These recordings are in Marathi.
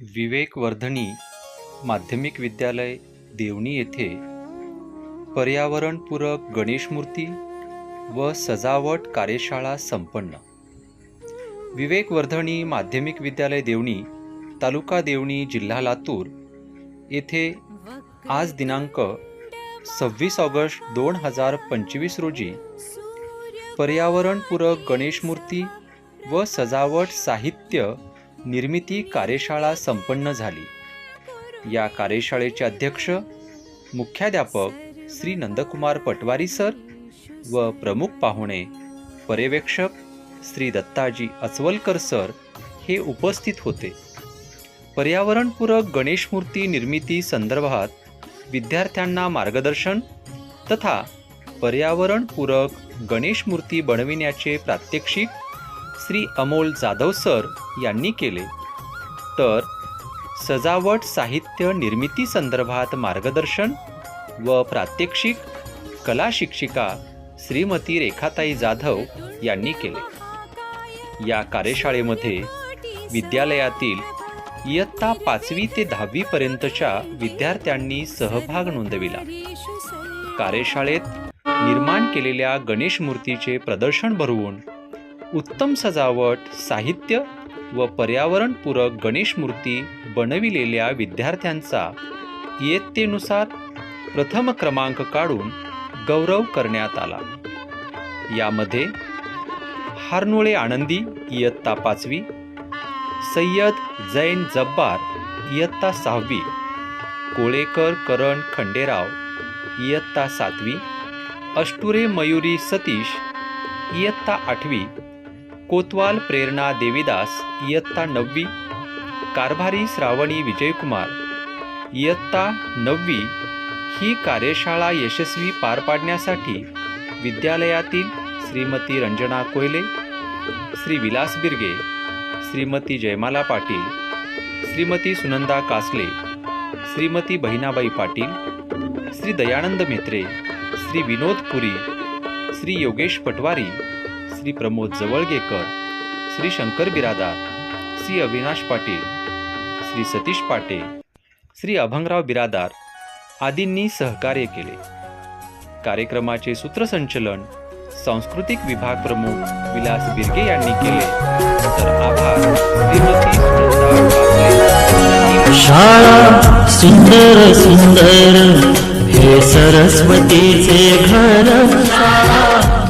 विवेकवर्धनी माध्यमिक विद्यालय देवणी येथे पर्यावरणपूरक गणेशमूर्ती व सजावट कार्यशाळा संपन्न. विवेकवर्धनी माध्यमिक विद्यालय देवणी तालुका देवणी जिल्हा लातूर येथे आज दिनांक सव्वीस ऑगस्ट दोन हजार पंचवीस रोजी पर्यावरणपूरक गणेशमूर्ती व सजावट साहित्य निर्मिती कार्यशाळा संपन्न झाली. या कार्यशाळेचे अध्यक्ष मुख्याध्यापक श्री नंदकुमार पटवारी सर व प्रमुख पाहुणे पर्यवेक्षक श्री दत्ताजी अचवलकर सर हे उपस्थित होते. पर्यावरणपूरक गणेशमूर्ती निर्मिती संदर्भात विद्यार्थ्यांना मार्गदर्शन तथा पर्यावरणपूरक गणेशमूर्ती बनविण्याचे प्रात्यक्षिक श्री अमोल जाधव सर यांनी केले. तर सजावट साहित्य निर्मिती संदर्भात मार्गदर्शन व प्रात्यक्षिक कला शिक्षिका श्रीमती रेखाताई जाधव यांनी केले. या कार्यशाळेमध्ये विद्यालयातील इयत्ता पाचवी ते दहावी पर्यंतच्या विद्यार्थ्यांनी सहभाग नोंदविला. कार्यशाळेत निर्माण केलेल्या गणेश मूर्तीचे प्रदर्शन भरवून उत्तम सजावट साहित्य व पर्यावरणपूरक गणेश मूर्ती बनविलेल्या विद्यार्थ्यांचा इयत्तेनुसार प्रथम क्रमांक काढून गौरव करण्यात आला. यामध्ये हारनोळे आनंदी इयत्ता पाचवी सय्यद जैन जब्बार इयत्ता सहावी कोळेकर करण खंडेराव इयत्ता सातवी अष्टुरे मयुरी सतीश इयत्ता आठवी कोतवाल प्रेरणा देवीदास इयत्ता नववी कारभारी श्रावणी विजयकुमार इयत्ता नववी ही कार्यशाळा यशस्वी पार पाडण्यासाठी विद्यालयातील श्रीमती रंजना कोयले श्री विलास बिर्गे श्रीमती जयमाला पाटील श्रीमती सुनंदा कासले श्रीमती बहिणाबाई पाटील श्री दयानंद मेत्रे श्री विनोद पुरी श्री योगेश पटवारी श्री प्रमोद जवळगेकर श्री शंकर बिरादार श्री अविनाश पाटील श्री सतीश पाटे श्री अभंगराव बिरादार आदींनी सहकार्य केले. कार्यक्रमाचे सूत्रसंचलन सांस्कृतिक विभाग प्रमुख विलास बिर्गे यांनी केले. तर आभार श्रीमती शाळा सुंदर सुंदर हे सरस्वतीचे घर. शाळा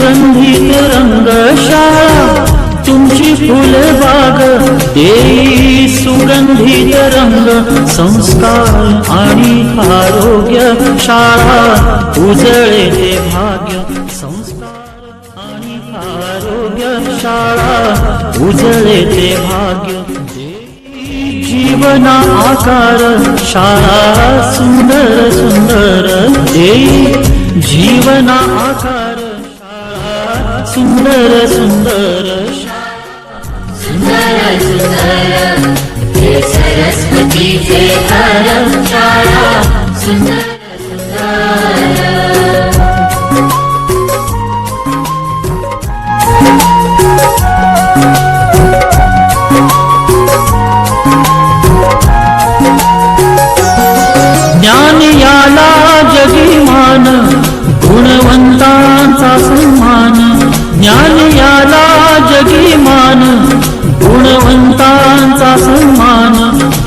सुगंधित रंग शाळा तुमची फुलबाग देई सुगंधित रंग संस्कार आणि आरोग्य शाळा उजळे भाग्य संस्कार आणि आरोग्य शाळा उजळे ते भाग्य देई जीवना आकार शाळा सुंदर सुंदर देई जीवना आकार. सुंदर सुंदर. सुंदर सुंदर. हे सरस्वतीचे घर शाळा सुंदर सुंदर. ज्ञान याला जगीमान. गुणवंतांचा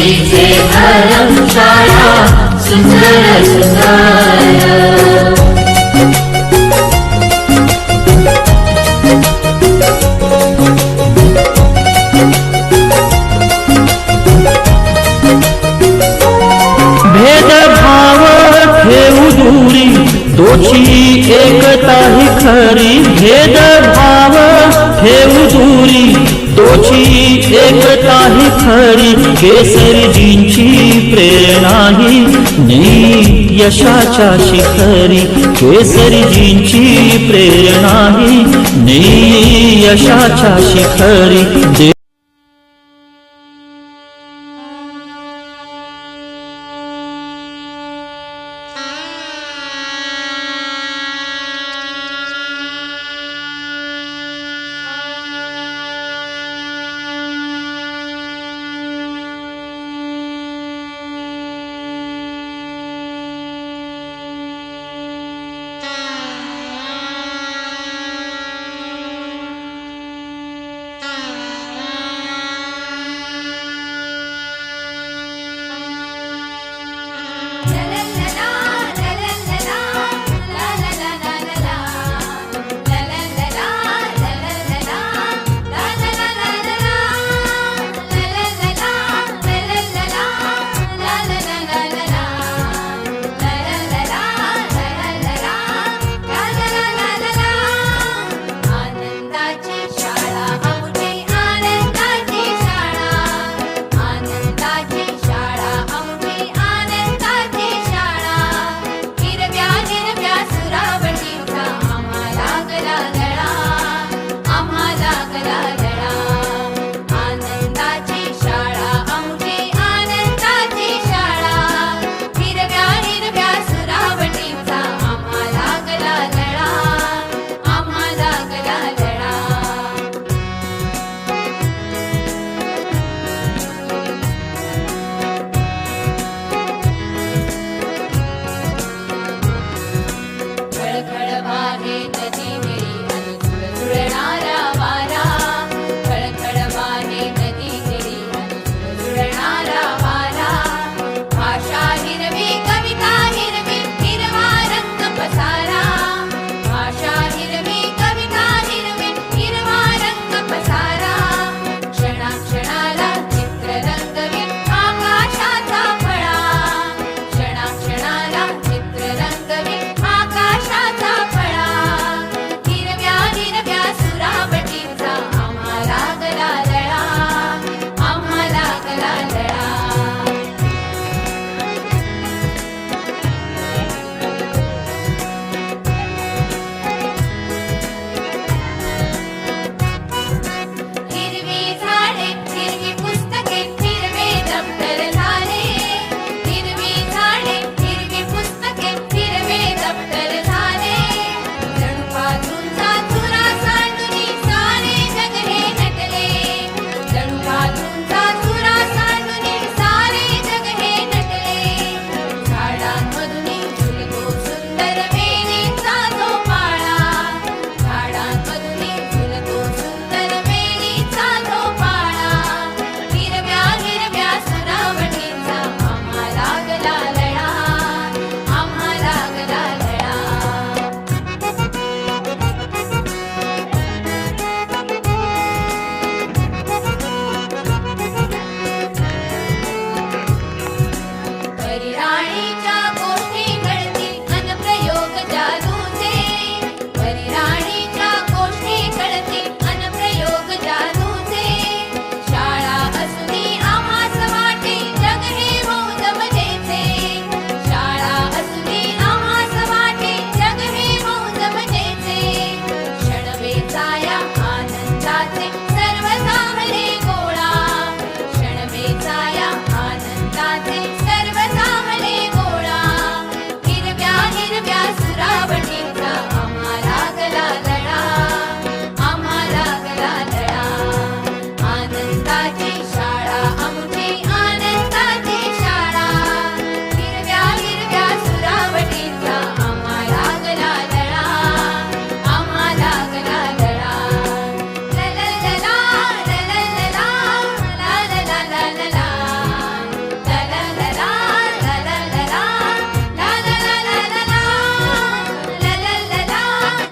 सरस्वतीचे घर शाळा सुंदर सुंदर भेदभाव ठेवू दूरी दोषी एकता ही खरी भेदभाव. ठेवू दूरी दोषी एकता ही खरी केसरजींची प्रेरणा ही यशाच्या शिखरी केसरजींची प्रेरणा ही यशाच्या शिखरी